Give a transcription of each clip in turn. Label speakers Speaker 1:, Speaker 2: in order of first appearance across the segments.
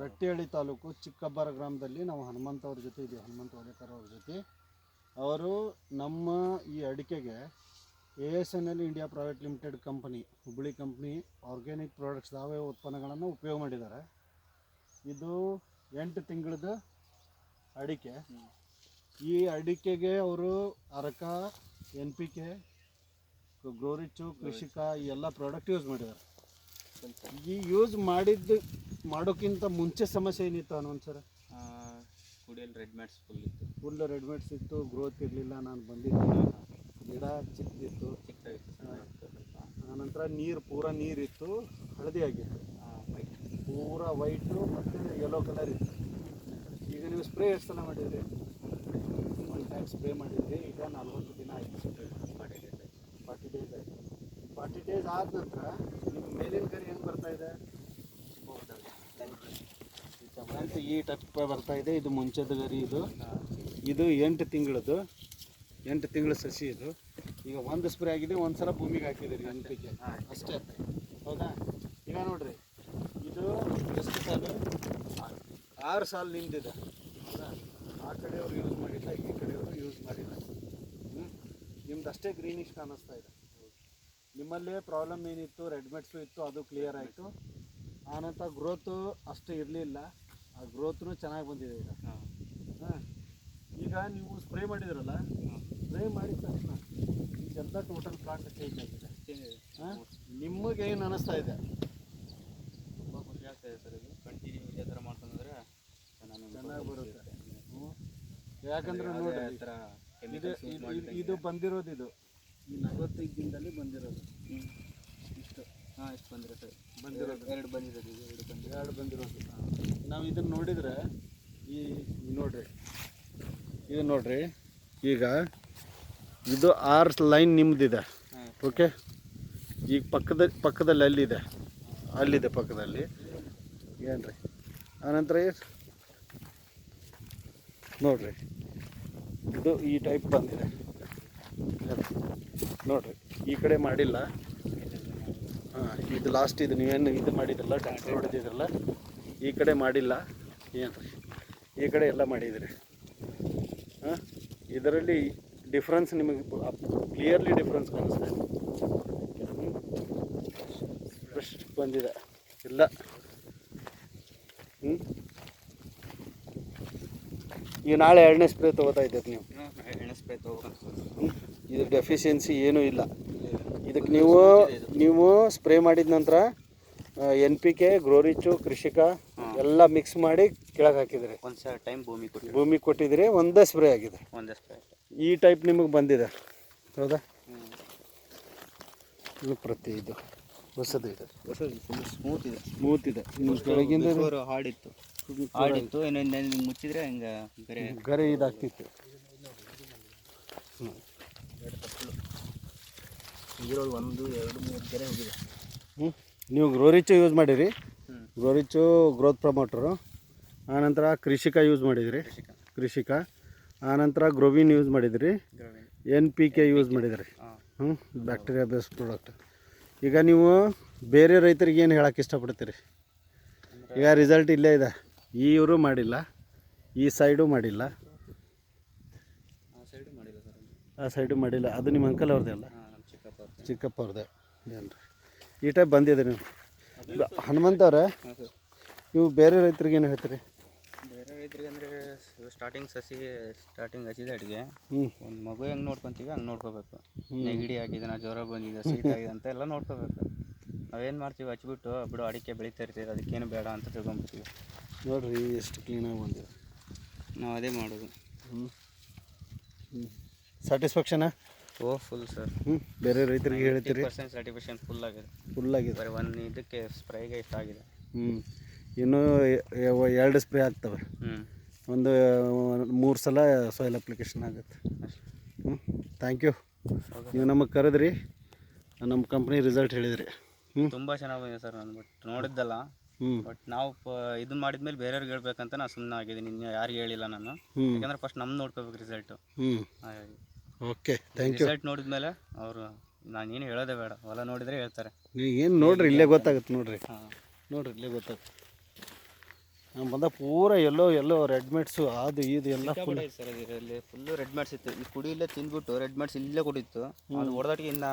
Speaker 1: ರಟ್ಟಿಹಳ್ಳಿ ತಾಲೂಕು ಚಿಕ್ಕಬ್ಬರ ಗ್ರಾಮದಲ್ಲಿ ನಾವು ಹನುಮಂತ ಅವ್ರ ಜೊತೆ ಇದ್ದೀವಿ ಹನುಮಂತ ಒಡೆಕರ್ ಅವ್ರ ಜೊತೆ. ಅವರು ನಮ್ಮ ಈ ಅಡಿಕೆಗೆ A S N L India private limited company Hubballi company organic products ಯಾವ್ಯಾವ ಉತ್ಪನ್ನಗಳನ್ನು ಉಪಯೋಗ ಮಾಡಿದ್ದಾರೆ. ಇದು ಎಂಟು ತಿಂಗಳದ ಅಡಿಕೆ. ಈ ಅಡಿಕೆಗೆ ಅವರು ಅರಕ N P K grow rich ಕೃಷಿಕ ಈ ಎಲ್ಲ ಪ್ರಾಡಕ್ಟ್ ಯೂಸ್ ಮಾಡಿದ್ದಾರೆ. ಈ ಯೂಸ್ ಮಾಡಿದ್ದು ಮಾಡೋಕ್ಕಿಂತ ಮುಂಚೆ ಸಮಸ್ಯೆ ಏನಿತ್ತು ಅನ್ನೋ ಸರ್
Speaker 2: ಕುಡಿಯಲ್ಲಿ ರೆಡ್ ಮ್ಯಾಟ್ಸ್ ಫುಲ್ ಇತ್ತು.
Speaker 1: ಫುಲ್ ಮ್ಯಾಟ್ಸ್ ಇತ್ತು ಗ್ರೋತ್ ಇರಲಿಲ್ಲ ನಾನು ಬಂದಿದ್ದೆ ಗಿಡ ಚಿಕ್ಕದಿತ್ತು
Speaker 2: ಚಿಕ್ಕದಾಗಿತ್ತು
Speaker 1: ಆನಂತರ ನೀರು ಪೂರ ನೀರಿತ್ತು ಹಳದಿ ಆಗಿತ್ತು. ಪೂರ ವೈಟು ಮತ್ತು ಯೆಲ್ಲೋ ಕಲರ್ ಇತ್ತು. ಈಗ ನೀವು ಸ್ಪ್ರೇ ಎಷ್ಟು ಸಲ ಮಾಡಿದ್ರಿ? ಒಂದು ಟೈಮ್ ಸ್ಪ್ರೇ ಮಾಡಿದ್ರಿ ಈಗ ನಲ್ವತ್ತು ದಿನ ಆಯಿತು. ಸ್ಪ್ರೇ
Speaker 2: ಮಾಡಿ
Speaker 1: ಫಾರ್ಟಿ ಡೇಸ್ ಆಯಿತು. ಫಾರ್ಟಿ ಡೇಸ್ ಆದ ನಂತರ ನಿಮ್ಮ ಮೇಲಿನ ಕರಿ ಈ ಟೈಪ್ ಬರ್ತಾ ಇದೆ. ಇದು ಮುಂಚೆದ ಗರಿ ಇದು. ಇದು ಎಂಟು ತಿಂಗಳದ್ದು. ಎಂಟು ತಿಂಗಳ ಸಸಿ ಇದು. ಈಗ ಒಂದು ಸ್ಪ್ರೇ ಆಗಿದೆ ಒಂದು ಸಲ ಭೂಮಿಗೆ ಹಾಕಿದ್ದೀರಿ ಪಿ ಅಷ್ಟೇ. ಹೌದಾ? ಈಗ ನೋಡ್ರಿ. ಇದು ಎಷ್ಟು ಸಾಲು? ಆರು ಸಾಲು ನಿಂತಿದೆ. ಆ ಕಡೆಯವರು ಯೂಸ್ ಮಾಡಿಲ್ಲ, ಈ ಕಡೆಯವರು ಯೂಸ್ ಮಾಡಿಲ್ಲ. ಹ್ಞೂ ನಿಮ್ದು ಅಷ್ಟೇ ಗ್ರೀನಿಶ್ ಕಾಣಿಸ್ತಾ ಇದೆ. ನಿಮ್ಮಲ್ಲೇ ಪ್ರಾಬ್ಲಮ್ ಏನಿತ್ತು ರೆಡ್ಮೆಟ್ಸು ಇತ್ತು ಅದು ಕ್ಲಿಯರ್ ಆಯಿತು. ಆನಂತರ ಗ್ರೋತು ಅಷ್ಟು ಇರಲಿಲ್ಲ. ಆ ಗ್ರೋತ್ನು ಚೆನ್ನಾಗಿ ಬಂದಿದೆ ಈಗ.
Speaker 2: ಹಾಂ.
Speaker 1: ಈಗ ನೀವು ಸ್ಪ್ರೇ ಮಾಡಿದ್ರಲ್ಲ ಸ್ಪ್ರೇ ಮಾಡಿದ ತಕ್ಷಣ ಈಗೆಲ್ಲ ಟೋಟಲ್ ಪ್ಲಾಂಟ್ ಚೇಂಜ್ ಆಗಿದೆ? ಹಾಂ? ನಿಮಗೆ ಏನು ಅನ್ನಿಸ್ತಾ ಇದೆ?
Speaker 2: ತುಂಬ ಖುಷಿ ಆಗ್ತಾಯಿದೆ ಸರ್ ಇದು. ಕಂಟಿನ್ಯೂ ಇದೇ ಥರ ಮಾಡ್ತಂದ್ರೆ ಚೆನ್ನಾಗಿ
Speaker 1: ಬರುತ್ತೆ. ಹ್ಞೂ ಯಾಕಂದ್ರೆ
Speaker 2: ನೋಡಿ
Speaker 1: ಇದು ಇದು- ಇದು ಬಂದಿರೋದು ಇದು. ಈ ನಲವತ್ತೈದು ದಿನದಲ್ಲಿ ಬಂದಿರೋದು. ಇಷ್ಟು.
Speaker 2: ಹಾಂ ಇಷ್ಟು ಬಂದಿರೋ ಸರ್.
Speaker 1: ಬಂದಿರೋದು.
Speaker 2: ಎರಡು ಬಂದಿರೋದು ಎರಡು ಬಂದಿರೋ
Speaker 1: ಎರಡು ಬಂದಿರೋದು. ನಾವು ಇದನ್ನು ನೋಡಿದರೆ ಈ ನೋಡ್ರಿ. ಇದು ನೋಡ್ರಿ. ಈಗ ಇದು ಆರ್ ಲೈನ್
Speaker 2: ನಿಮ್ಮದಿದೆ
Speaker 1: ಓಕೆ? ಈಗ ಪಕ್ಕದ ಪಕ್ಕದಲ್ಲಿ ಅಲ್ಲಿದೆ. ಅಲ್ಲಿದೆ ಪಕ್ಕದಲ್ಲಿ. ಏನ್ರಿ? ಆನಂತರ ನೋಡಿರಿ ನೋಡ್ರಿ. ಇದು ಈ ಟೈಪ್ ಬಂದಿದೆ. ನೋಡ್ರಿ ಈ ಕಡೆ ಮಾಡಿಲ್ಲ. ಹಾಂ ಇದು ಲಾಸ್ಟ್ ಇದು ನೀವೇನು ಇದು ಮಾಡಿದ್ರಲ್ಲ ಟ್ಯಾಕ್ಟ್ರ್ ಹೊಡೆದಿದ್ರಲ್ಲ ಈ ಕಡೆ ಮಾಡಿಲ್ಲ. ಏನು? ಈ ಕಡೆ ಎಲ್ಲ ಮಾಡಿದಿರಿ. ಹಾಂ ಇದರಲ್ಲಿ ಡಿಫ್ರೆನ್ಸ್ ನಿಮಗೆ ಕ್ಲಿಯರ್ಲಿ ಡಿಫ್ರೆನ್ಸ್ ಕಾಣಿಸ್ತಾ ಇದೆ. ಫ್ರೆಶ್ ಬಂದಿದೆ. ಇಲ್ಲ. ಹ್ಞೂ ಈಗ ನಾಳೆ ಎರಡನೇ ಸ್ಪ್ರೇ ತೊಗೋತಾ ಇದ್ದೀರಿ ನೀವು.
Speaker 2: ಎರಡನೇ ಸ್ಪ್ರೇ ತೊಗೋಬೇಕು.
Speaker 1: ಹ್ಮ್? ಇದು ಡೆಫಿಷಿಯನ್ಸಿ ಏನೂ ಇಲ್ಲ. ಇದಕ್ಕೆ ನೀವು ನೀವು ಸ್ಪ್ರೇ ಮಾಡಿದ ನಂತರ ಎನ್ ಪಿ ಕೆ ಗ್ರೋರಿಚು ಕೃಷಿಕ ಎಲ್ಲ ಮಿಕ್ಸ್ ಮಾಡಿ ಕೆಳಗೆ ಹಾಕಿದ್ರೆ.
Speaker 2: ಒಂದು ಟೈಮ್ ಭೂಮಿ ಕೊಟ್ಟು
Speaker 1: ಭೂಮಿ ಕೊಟ್ಟಿದ್ರಿ ಒಂದೇ ಸ್ಪ್ರೇ ಆಗಿದೆ.
Speaker 2: ಒಂದೇ ಸ್ಪ್ರೇ
Speaker 1: ಈ ಟೈಪ್ ನಿಮಗೆ ಬಂದಿದೆ. ಹೌದಾ? ಇದು ಪ್ರತಿ ಇದು. ಹೊಸದು ಇದೆ.
Speaker 2: ಹೊಸದು ಸ್ಮೂತ್ ಇದೆ.
Speaker 1: ಸ್ಮೂತ್ ಇದೆ. ಕೆಳಗಿಂದ
Speaker 2: ಹಾಡಿತ್ತು. ಹಾಡಿತ್ತು ಇನ್ನೊಂದು ಮುಚ್ಚಿದ್ರೆ ಹಿಂಗೆ ಬೇರೆ
Speaker 1: ಗರೆ ಇದಾಗ್ತಿತ್ತು.
Speaker 2: ಇದ್ರೊಳಗೆ ಒಂದು ಎರಡು ಮೂರು ಕೆರೆ ಹೋಗಿದೆ
Speaker 1: ಹ್ಞೂ ನೀವು ಗ್ರೋರಿಚು ಯೂಸ್ ಮಾಡಿರಿ. ಗ್ರೋರಿಚು ಗ್ರೋತ್ ಪ್ರಮೋಟರು ಆನಂತರ ಕೃಷಿಕ ಯೂಸ್ ಮಾಡಿದಿರಿ.
Speaker 2: ಕೃಷಿಕ.
Speaker 1: ಕೃಷಿಕ. ಆನಂತರ ಗ್ರೋವಿನ್ ಯೂಸ್ ಮಾಡಿದಿರಿ. ಎನ್ ಪಿ ಕೆ ಯೂಸ್ ಮಾಡಿದಿರಿ. ಹ್ಞೂ ಬ್ಯಾಕ್ಟೀರಿಯಾ ಬೇಸ್ ಪ್ರಾಡಕ್ಟ್ ಈಗ ನೀವು ಬೇರೆ ರೈತರಿಗೆ ಏನು ಹೇಳಕ್ಕೆ ಇಷ್ಟಪಡ್ತೀರಿ? ಈಗ ರಿಸಲ್ಟ್ ಇಲ್ಲೇ ಇದೆ. ಈ ಇವರು ಮಾಡಿಲ್ಲ. ಈ ಸೈಡು ಮಾಡಿಲ್ಲ.
Speaker 2: ಆ ಸೈಡು ಮಾಡಿಲ್ಲ ಸರ್.
Speaker 1: ಆ ಸೈಡು ಮಾಡಿಲ್ಲ. ಅದು ನಿಮ್ಮ ಅಂಕಲ್ ಅವ್ರದ್ದೇ ಅಲ್ಲ?
Speaker 2: ನಮ್ಮ ಚಿಕ್ಕಪ್ಪ
Speaker 1: ಅವ್ರದ್ದೆ. ಏನು ಈ ಟೈಪ್ ಬಂದಿದೆ ನೀವು. ಹನುಮಂತ ಅವರೇ? ನೀವು ಬೇರೆ ರೈತರಿಗೆ ಏನು ಹೇಳ್ತೀರಿ?
Speaker 2: ಬೇರೆ ರೈತರಿಗೆ ಅಂದರೆ ಸ್ಟಾರ್ಟಿಂಗ್ ಸಸಿ ಸ್ಟಾರ್ಟಿಂಗ್ ಹಚ್ಚಿದೆ ಅಡಿಗೆ. ಒಂದು ಮಗು ಹೆಂಗೆ ನೋಡ್ಕೊತೀವಿ ಹಂಗೆ ನೋಡ್ಕೋಬೇಕು. ನೆಗಡಿ ಆಗಿದೆ ಜ್ವರ ಬಂದಿದೆ ಸೀಟ್ ಆಗಿದೆ ಅಂತ ಎಲ್ಲ ನೋಡ್ಕೋಬೇಕು. ನಾವೇನು ಮಾಡ್ತೀವಿ ಹಚ್ಬಿಟ್ಟು ಬಿಡು ಅಡಿಕೆ ಬೆಳೀತಾ ಇರ್ತೀವಿ ಅದಕ್ಕೇನು ಬೇಡ ಅಂತ ತಿಳ್ಕೊಂಬಿಡ್ತೀವಿ.
Speaker 1: ನೋಡ್ರಿ ಎಷ್ಟು ಕ್ಲೀನಾಗಿ ಬಂದಿದೆ.
Speaker 2: ನಾವು ಅದೇ ಮಾಡೋದು.
Speaker 1: ಹ್ಞೂ ಹ್ಞೂ ಸ್ಯಾಟಿಸ್ಫ್ಯಾಕ್ಷನಾ
Speaker 2: ಓ ಫುಲ್ ಸರ್
Speaker 1: ಹ್ಞೂ ಬೇರೆ ರೈತರಿಗೆ ಹೇಳ್ತೀರಿ?
Speaker 2: ಪರ್ಸೆಂಟ್ ಸ್ಯಾಟಿಸ್ಫ್ಯಾಕ್ಷನ್ ಫುಲ್ ಆಗಿದೆ.
Speaker 1: ಫುಲ್ ಆಗಿದೆ.
Speaker 2: ಬರೀ ಒಂದು ಇದಕ್ಕೆ ಸ್ಪ್ರೈಗೆ ಇಷ್ಟ ಆಗಿದೆ.
Speaker 1: ಹ್ಞೂ ಇನ್ನೂ ಎರಡು ಸ್ಪ್ರೇ ಆಗ್ತವೆ.
Speaker 2: ಹ್ಞೂ
Speaker 1: ಒಂದು ಮೂರು ಸಲ ಸಾಯಿಲ್ ಅಪ್ಲಿಕೇಶನ್ ಆಗುತ್ತೆ. ಹ್ಞೂ ಥ್ಯಾಂಕ್ ಯು ನೀವು ನಮಗೆ ಕರೆದ್ರಿ ನಮ್ಮ ಕಂಪ್ನಿ ರಿಸಲ್ಟ್ ಹೇಳಿದ್ರಿ. ಹ್ಞೂ
Speaker 2: ತುಂಬ ಚೆನ್ನಾಗಿ ಬಂದಿದೆ ಸರ್ ನಾನು ಬಟ್ ನೋಡಿದ್ದಲ್ಲ.
Speaker 1: ಹ್ಞೂ
Speaker 2: ಬಟ್ ನಾವು ಇದನ್ನ ಮಾಡಿದ್ಮೇಲೆ ಬೇರೆಯವ್ರಿಗೆ ಹೇಳ್ಬೇಕಂತ ನಾನು ಸುಮ್ಮನೆ ಆಗಿದ್ದೀನಿ ಇನ್ನು ಯಾರಿಗೆ ಹೇಳಿಲ್ಲ ನಾನು. ಯಾಕಂದ್ರೆ ಫಸ್ಟ್ ನಮ್ಮ ನೋಡ್ಕೋಬೇಕು ರಿಸಲ್ಟು
Speaker 1: ಹ್ಞೂ ಓಕೆ ಥ್ಯಾಂಕ್ ಯು
Speaker 2: ರಿಸಲ್ಟ್ ನೋಡಿದ್ಮೇಲೆ ಅವರು ನಾನು ಏನು ಹೇಳೋದೇ ಬೇಡ ಹೊಲ ನೋಡಿದ್ರೆ ಹೇಳ್ತಾರೆ.
Speaker 1: ನೀವು ಏನು ನೋಡ್ರಿ ಇಲ್ಲೇ ಗೊತ್ತಾಗುತ್ತೆ ನೋಡ್ರಿ.
Speaker 2: ಹಾಂ.
Speaker 1: ನೋಡ್ರಿ ಇಲ್ಲೇ ಗೊತ್ತಾಗುತ್ತೆ. ನಾನು ಬಂದ ಪೂರ ಎಲ್ಲೋ ಎಲ್ಲೋ ರೆಡ್ ಮೆಟ್ಸು ಅದು ಇದು ಎಲ್ಲ ಫುಲ್
Speaker 2: ಸರ್ ಇದರಲ್ಲಿ ಫುಲ್ಲು ರೆಡ್ ಮ್ಯಾಟ್ಸ್ ಇತ್ತು. ಈ ಕುಡಿ ಇಲ್ಲೇ ತಿಂದ್ಬಿಟ್ಟು ರೆಡ್ ಮ್ಯಾಟ್ಸ್ ಇಲ್ಲೇ ಕುಡಿತ್ತು ಅದು ಹೊಡೆದಾಟಿಗೆ ಇನ್ನು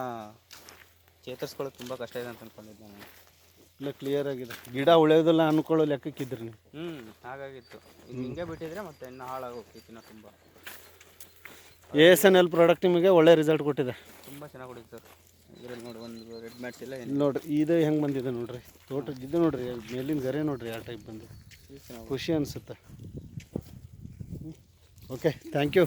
Speaker 2: ಚೇತರಿಸ್ಕೊಳ್ಳೋಕೆ ತುಂಬ ಕಷ್ಟ ಇದೆ ಅಂತ ಅನ್ಕೊಂಡಿದ್ದೆ ನಾನು.
Speaker 1: ಇಲ್ಲ ಕ್ಲಿಯರ್ ಆಗಿದೆ. ಗಿಡ ಉಳಿಯೋದಿಲ್ಲ ಅನ್ಕೊಳ್ಳೋ ಲೆಕ್ಕಕ್ಕಿದ್ರಿ ನೀವು.
Speaker 2: ಹ್ಞೂ ಹಾಗಾಗಿತ್ತು. ಹಿಂಗೆ ಬಿಟ್ಟಿದ್ರೆ ಮತ್ತೆ ಇನ್ನು ಹಾಳಾಗಿ ಹೋಗ್ತಿತ್ತು ಇನ್ನು ತುಂಬ.
Speaker 1: A S N L product ನಿಮಗೆ ಒಳ್ಳೆ ರಿಸಲ್ಟ್ ಕೊಟ್ಟಿದೆ.
Speaker 2: ತುಂಬ ಚೆನ್ನಾಗಿ ಹೊಡಿತು ಸರ್. ಇದರಲ್ಲಿ ನೋಡಿ ಒಂದು ರೆಡ್ ಮ್ಯಾಟ್ಸ್ ಇಲ್ಲ ಏನು?
Speaker 1: ನೋಡ್ರಿ ಇದು ಹೆಂಗೆ ಬಂದಿದೆ ನೋಡ್ರಿ. ತೋಟ ಇದು ನೋಡ್ರಿ ಮೇಲಿನ ಗರೆ ನೋಡ್ರಿ ಆ ಟೈಪ್ ಬಂದು. ಖುಷಿ ಅನಿಸುತ್ತೆ. Okay thank you